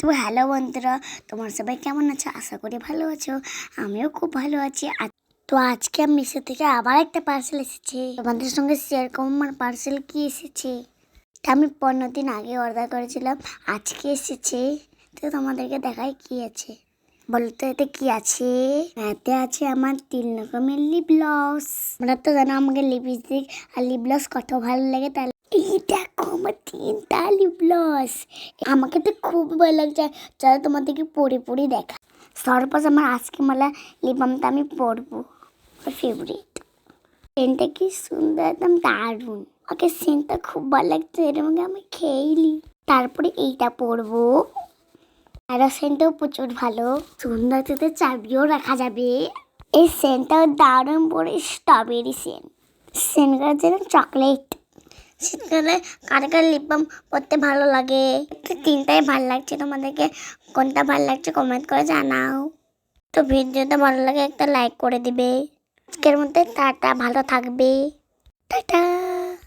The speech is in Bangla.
তো হ্যালো বন্ধুরা, তোমার সবাই কেমন আছো? আশা করি ভালো আছো। আমিও খুব ভালো আছি। তো আজকে আমি মিশো থেকে আবার একটা পার্সেল এসেছে। তোমাদের সঙ্গে শেয়ার করব, আমার পার্সেল কি এসেছে? তা আমি পনেরো দিন আগে অর্ডার করেছিলাম, আজকে এসেছে। তো তোমাদেরকে দেখাই কি আছে। বলতো এতে কি আছে? এতে আছে আমার তিন রকমের লিপ গ্লস আমরা তো জানো আমাকে লিপস্টিক আর লিপ গ্লস কত ভালো লাগে, তাহলে এই দেখো আমার তিনটা লিপ গ্লস আমাকে তো খুব ভালো লাগছে। চলো তোমাদেরকে পরে পরে দেখা। সর্বপাস আমার আজকে মালা লিপ বামটা আমি পরবো। ফেভারিট সেন্টটা কি সুন্দর, একদম দারুণ। ওকে সেন্টটা খুব ভালো লাগছে, এর মধ্যে আমি খেয়েইলি তারপরে এইটা পরবো। আর সেন্টটাও প্রচুর ভালো। সুন্দর সাথে চাবিও রাখা যাবে। এই সেন্টটাও দারুণ পরে স্ট্রবেরি সেন্ট সেন্টটার যেন চকলেট শীতকালে কার কার লিপ বাম পরতে ভালো লাগে? তিনটাই ভালো লাগছে তোমাদেরকে। কোনটা ভালো লাগছে কমেন্ট করে জানাও। তো ভিডিওটা ভালো লাগে একটা লাইক করে দিবে। আজকের মধ্যে টাটা, ভালো থাকবে। টাটা।